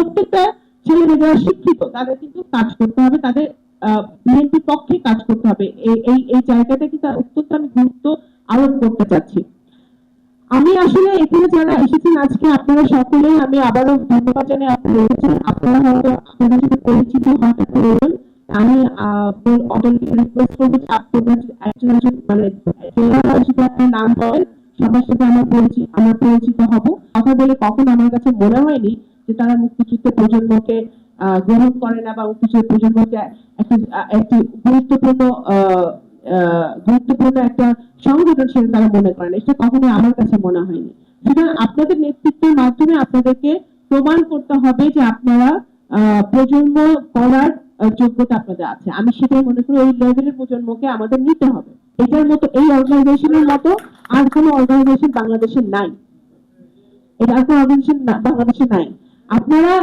প্রত্যেকটা ছেলেমেয়ে যারা শিক্ষিত, তাদের কিন্তু কাজ করতে হবে, তাদের বিএনপির পক্ষে কাজ করতে হবে। এই এই জায়গাটা কিন্তু অত্যন্ত আমি গুরুত্ব আরোপ করতে চাচ্ছি। আমি আসলে এখানে যারা এসেছেন আজকে, আপনারা সকলেই আমি আবারও ধন্যবাদ জানাই আপনারা আপনারা হয়তো আপনাদের সাথে পরিচিত হতে পারবেন। আমি অটলকে রিকোয়েস্ট করব আপনারা একজন মানে আপনার নাম বলেন। সবার সাথে আমার পরিচিত আমার পরিচিত হব। কথা বলে কখন আমার কাছে মনে হয়নি যে তারা মুক্তিযুদ্ধের প্রজন্মকে গ্রহণ করে না বা মুক্তিযুদ্ধের প্রজন্মকে একটি গুরুত্বপূর্ণ গুরুত্বপূর্ণ একটা সংগঠন তারা মনে করেন এটা কখনো আমার কাছে মনে হয়নি। সুতরাং আপনাদের নেতৃত্বের মাধ্যমে আপনাদেরকে প্রমাণ করতে হবে যে আপনারা প্রজন্ম করার যোগ্যতা আপনাদের আছে। আমি সেটাই মনে করি, ওই লেভেলের প্রজন্মকে আমাদের নিতে হবে। এটার মতো, এই অর্গানাইজেশনের মতো আর কোনো অর্গানাইজেশন বাংলাদেশে নাই। এটা আর কোনো অর্গানাইজেশন বাংলাদেশে নাই। আপনারা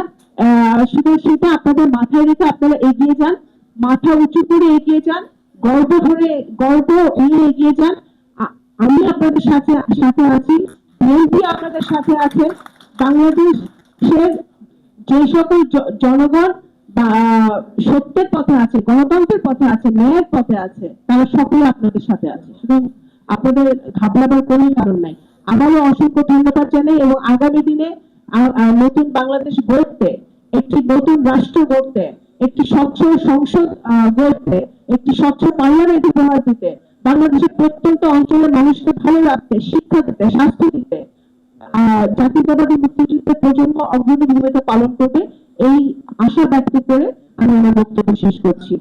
সেটা সেটা আপনাদের মাথায় রেখে আপনারা এগিয়ে যান, মাথা উঁচু করে এগিয়ে যান, গর্ব করে গর্ব নিয়ে এগিয়ে যান। আমি আপনাদের সাথে সাথে আছি বিএনপি আপনাদের সাথে আছে, বাংলাদেশের যে সকল জনগণ সত্যের পথে আছে, গণতন্ত্রের পথে আছে, ন্যায়ের পথে আছে, তারা সকলে আপনাদের সাথে আছে। সুতরাং আপনাদের ঘাবড়াবার কোনো কারণ নাই। আবারও অসংখ্য ধন্যবাদ জানাই এবং আগামী দিনে নতুন বাংলাদেশ গড়তে একটি নতুন রাষ্ট্র গড়তে একটি স্বচ্ছ সংসদ গড়তে একটি স্বচ্ছ পার্লামেন্ট উপহার দিতে, বাংলাদেশের প্রত্যন্ত অঞ্চলের মানুষকে ভালো রাখতে, শিক্ষা দিতে, স্বাস্থ্য দিতে জাতীয়তাবাদী মুক্তিযুদ্ধের প্রজন্ম অগ্রণী ভূমিকা পালন করবে, এই আশা ব্যক্ত করে আমি আমার বক্তব্য শেষ করছি।